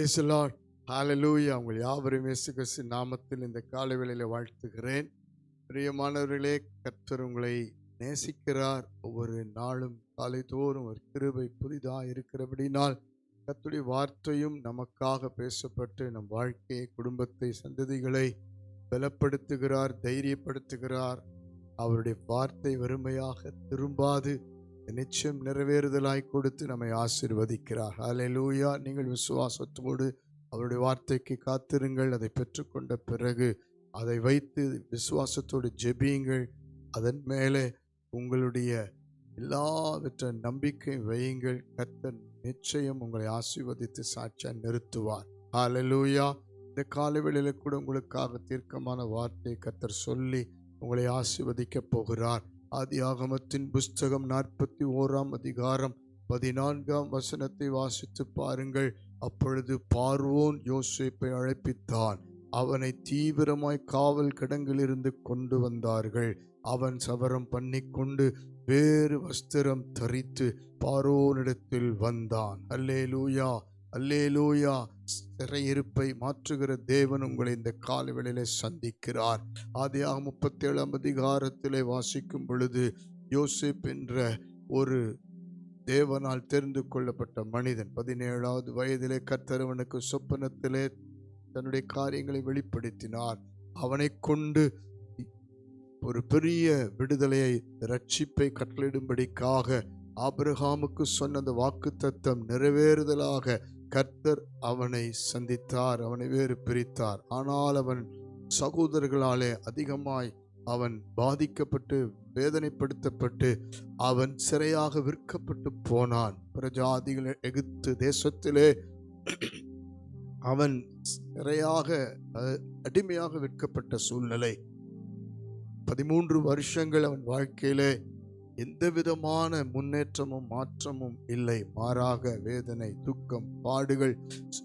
Praise the Lord. Hallelujah. உங்கள் நாமத்தில் இந்த காலை வாழ்த்துகிறேன் பிரியமானவர்களே கர்த்தர் உங்களை நேசிக்கிறார் ஒவ்வொரு நாளும் காலை தோறும் ஒரு கிருபை புதிதாக இருக்கிறபடினால் கத்துடைய வார்த்தையும் நமக்காக பேசப்பட்டு நம் வாழ்க்கையை குடும்பத்தை சந்ததிகளை பலப்படுத்துகிறார் தைரியப்படுத்துகிறார் அவருடைய வார்த்தை வறுமையாக திரும்பாது நிச்சயம் நிறைவேறுதலாய் கொடுத்து நம்மை ஆசீர்வதிக்கிறார். ஹalleluya நீங்கள் விசுவாசத்தோடு அவருடைய வார்த்தைக்கு காத்திருங்கள். அதை பெற்றுக்கொண்ட பிறகு அதை வைத்து விசுவாசத்தோடு ஜெபியுங்கள். அதன் மேலே உங்களுடைய எல்லாவற்ற நம்பிக்கை வையுங்கள். கத்தன் நிச்சயம் உங்களை ஆசீர்வதித்து சாட்சியா நிறுத்துவார். ஹாலலூயா இந்த காலவெளியில் கூட உங்களுக்காக தீர்க்கமான வார்த்தை கர்த்தர் சொல்லி உங்களை ஆசீர்வதிக்கப் போகிறார். ஆதியாகமத்தின் புஸ்தகம் நாற்பத்தி ஓராம் அதிகாரம் பதினான்காம் வசனத்தை வாசித்து பாருங்கள். அப்பொழுது பார்வோன் யோசிப்பை அழைப்பித்தான். அவனை தீவிரமாய் காவல் கிடங்கிலிருந்து கொண்டு வந்தார்கள். அவன் சவரம் பண்ணிக்கொண்டு வேறு வஸ்திரம் தரித்து பார்வோனிடத்தில் வந்தான். அல்லேலூயா! அல்லேலூயா. சிறையிருப்பை மாற்றுகிற தேவன் உங்களை இந்த காலவெளியில் சந்திக்கிறார். ஆதியாக முப்பத்தி ஏழாம் அதிகாரத்திலே வாசிக்கும் பொழுது யோசிப் என்ற ஒரு தேவனால் தெரிந்து கொள்ளப்பட்ட மனிதன் பதினேழாவது வயதிலே கர்த்தரவனுக்கு சொப்பனத்திலே தன்னுடைய காரியங்களை வெளிப்படுத்தினார். அவனை கொண்டு ஒரு பெரிய விடுதலையை ரட்சிப்பை கட்டளிடும்படிக்காக ஆபிரகாமுக்கு சொன்ன அந்த வாக்கு தத்தம் நிறைவேறுதலாக கர்த்தர் அவனை சந்தித்தார் அவனை வேறு பிரித்தார். ஆனால் அவன் சகோதரர்களாலே அதிகமாய் அவன் பாதிக்கப்பட்டு வேதனைப்படுத்தப்பட்டு அவன் சிறையாக விற்கப்பட்டு போனான். பிரஜாதிகள் எகிப்து தேசத்திலே அவன் சிறையாக அடிமையாக விற்கப்பட்ட சூழ்நிலை. பதிமூன்று வருஷங்கள் அவன் வாழ்க்கையிலே எந்த விதமான முன்னேற்றமும் மாற்றமும் இல்லை. மாறாக வேதனை துக்கம் பாடுகள்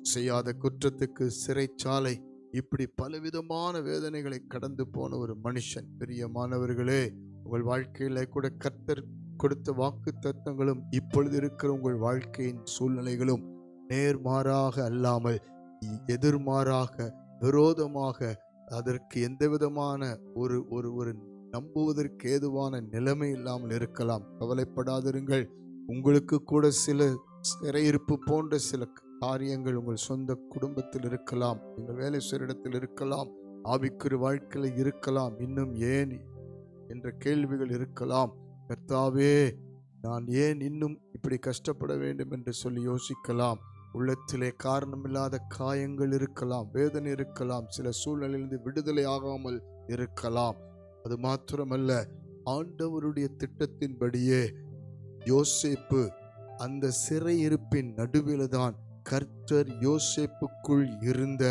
செய்யாத குற்றத்துக்கு சிறைச்சாலை. இப்படி பலவிதமான வேதனைகளை கடந்து போன ஒரு மனுஷன். பிரியமானவர்களே உங்கள் வாழ்க்கையில கூட கர்த்தர் கொடுத்த வாக்கு தத்தங்களும் இப்பொழுது இருக்கிற உங்கள் வாழ்க்கையின் சூழ்நிலைகளும் நேர்மாறாக அல்லாமல் எதிர்மாறாக விரோதமாக அதற்கு எந்த விதமான ஒரு ஒரு ஒரு நம்புவதற்கு ஏதுவான நிலைமை இல்லாமல் இருக்கலாம். கவலைப்படாதிருங்கள். உங்களுக்கு கூட சில சிறையிருப்பு போன்ற சில காரியங்கள் உங்கள் சொந்த குடும்பத்தில் இருக்கலாம். நீங்கள் வேலை செய்கிற இடத்தில் இருக்கலாம். ஆவிக்குரு வாழ்க்கையில் இருக்கலாம். இன்னும் ஏன் என்ற கேள்விகள் இருக்கலாம். கர்த்தாவே நான் ஏன் இன்னும் இப்படி கஷ்டப்பட வேண்டும் என்று சொல்லி யோசிக்கலாம். உள்ளத்திலே காரணமில்லாத காயங்கள் இருக்கலாம். வேதனை இருக்கலாம். சில சூழ்நிலையிலிருந்து விடுதலை ஆகாமல் இருக்கலாம். அது மாத்திரமல்ல ஆண்டவருடைய திட்டத்தின்படியே யோசேப்பு அந்த சிறையிருப்பின் நடுவில் தான் கர்த்தர் யோசேப்புக்குள் இருந்த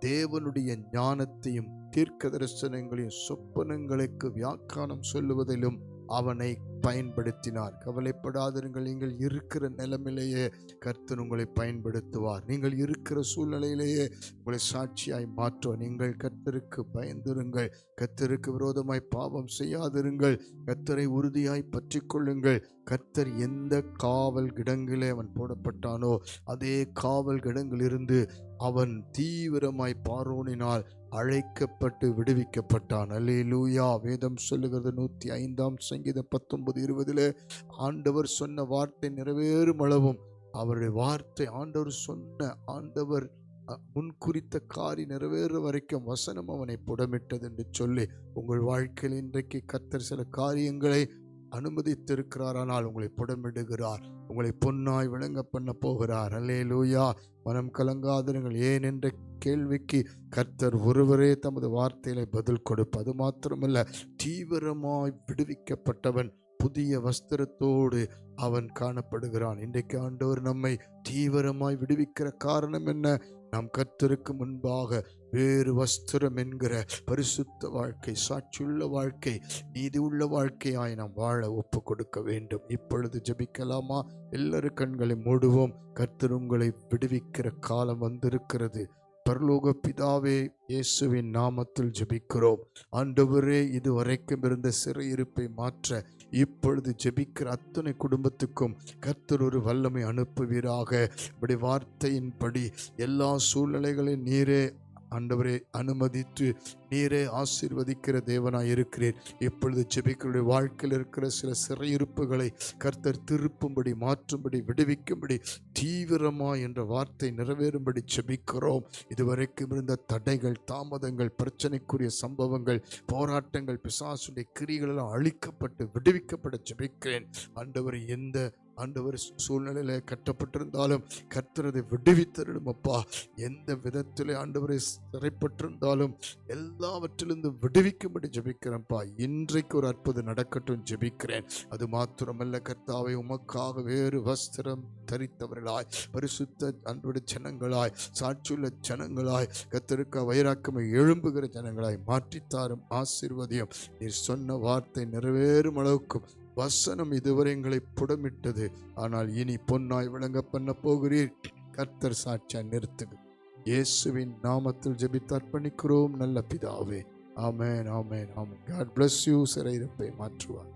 தேவனுடைய ஞானத்தையும் தீர்க்க தரிசனங்களையும் சொப்பனங்களுக்கு வியாக்கியானம் சொல்லுவதிலும் அவனை பயன்படுத்தினார். கவலைப்படாதிருங்கள் நீங்கள் இருக்கிற நிலைமையிலேயே கர்த்தர் உங்களை பயன்படுத்துவார். நீங்கள் இருக்கிற சூழ்நிலையிலேயே உங்களை சாட்சியாய் மாற்றுவார். நீங்கள் கர்த்தருக்கு பயந்திருங்கள். கர்த்தருக்கு விரோதமாய் பாவம் செய்யாதிருங்கள். கர்த்தரை உறுதியாய் பற்றி கொள்ளுங்கள் கர்த்தர் எந்த காவல் கிடங்கிலே அவன் போடப்பட்டானோ அதே காவல் கிடங்கிலிருந்து அவன் தீவிரமாய் பார்வோனினால் அழைக்கப்பட்டு விடுவிக்கப்பட்டான். அல்லேலூயா. வேதம் சொல்லுகிறது நூற்றி ஐந்தாம் சங்கீத பத்தொன்பது இருபதிலே ஆண்டவர் சொன்ன வார்த்தை நிறைவேறும் அளவும் அவருடைய வார்த்தை ஆண்டவர் சொன்ன ஆண்டவர் முன்குறித்த காரி நிறைவேற வரைக்கும் வசனம் அவனை புடமிட்டது என்று சொல்லி உங்கள் வாழ்க்கையில் இன்றைக்கு கர்த்தர் சில காரியங்களை அனுமதித்திருக்கிறார் ஆனால் உங்களை புடமிடுகிறார். உங்களை பொன்னாய் விளங்க பண்ண போகிறார். அல்லே லூயா மனம் கலங்காதிருங்கள். ஏன் என்ற கேள்விக்கு கர்த்தர் ஒருவரே தமது வார்த்தையில பதில் கொடுப்பது அது மாத்திரமல்ல தீவிரமாய் விடுவிக்கப்பட்டவன் புதிய வஸ்திரத்தோடு அவன் காணப்படுகிறான். இன்றைக்கு ஆண்டவர் நம்மை தீவிரமாய் விடுவிக்கிற காரணம் என்ன? நாம் கர்த்தருக்கு முன்பாக வேறு வஸ்திரம் என்கிற பரிசுத்த வாழ்க்கை சாட்சியுள்ள வாழ்க்கை நீதி உள்ள வாழ்க்கையாய் நாம் வாழ ஒப்பு கொடுக்க வேண்டும். இப்பொழுது ஜெபிக்கலாமா? எல்லாரும் கண்களை மூடுவோம். கர்த்தர் உங்களை விடுவிக்கிற காலம் வந்திருக்கிறது. பரலோக பிதாவே இயேசுவின் நாமத்தில் ஜெபிக்கிறோம். ஆண்டவரே இதுவரைக்கும் இருந்த சிறையிருப்பை மாற்ற இப்பொழுது ஜெபிக்கிற அத்தனை குடும்பத்துக்கும் கர்த்தர் ஒரு வல்லமை அனுப்புவீராக. இப்படி வார்த்தையின்படி எல்லா சூழ்நிலைகளையும் நீரே ஆண்டவரே அனுமதித்து நீரே ஆசீர்வதிக்கிற தேவனாய் இருக்கிறேன் இப்பொழுது ஜெபிக்களுடைய வாழ்க்கையில் இருக்கிற சில சிறையிருப்புகளை கர்த்தர் திருப்பும்படி மாற்றும்படி விடுவிக்கும்படி தீவிரமா என்ற வார்த்தை நிறைவேறும்படி ஜெபிக்கிறோம். இதுவரைக்கும் இருந்த தடைகள் தாமதங்கள் பிரச்சனைக்குரிய சம்பவங்கள் போராட்டங்கள் பிசாசுடைய கிரிகளெல்லாம் அழிக்கப்பட்டு விடுவிக்கப்பட ஜெபிக்கிறேன். ஆண்டவர் எந்த ஆண்டவர் சூழ்நிலையில கட்டப்பட்டிருந்தாலும் கர்த்தரதை விடுவித்தரிடும் அப்பா. எந்த விதத்தில் ஆண்டவரை சிறைப்பட்டிருந்தாலும் எல்லாவற்றிலிருந்து விடுவிக்கும்படி ஜெபிக்கிறேன்ப்பா இன்றைக்கு ஒரு அற்புதம் நடக்கட்டும் ஜெபிக்கிறேன். அது மாத்திரமல்ல கர்த்தாவை உமக்காக வேறு வஸ்திரம் தரித்தவர்களாய் பரிசுத்த அன்புடைய ஜனங்களாய் சாட்சியுள்ள ஜனங்களாய் கத்தருக்க வைராக்கமை எழும்புகிற ஜனங்களாய் மாற்றித்தாரும் ஆசீர்வதியம். நீர் சொன்ன வார்த்தை நிறைவேறும் அளவுக்கும். வசனம் இதுவரை எங்களை புடமிட்டது. ஆனால் இனி பொன்னாய் விளங்க பண்ண போகிறீர். கர்த்தர் சாட்சியா நிறுத்துங்க. இயேசுவின் நாமத்தில் ஜெபித்தார்ப்பணிக்கிறோம் நல்ல பிதாவே. ஆமேன் ஆமேன் ஆமேன். காட் பிளஸ் யூ சிறையிருப்பை மாற்றுவார்.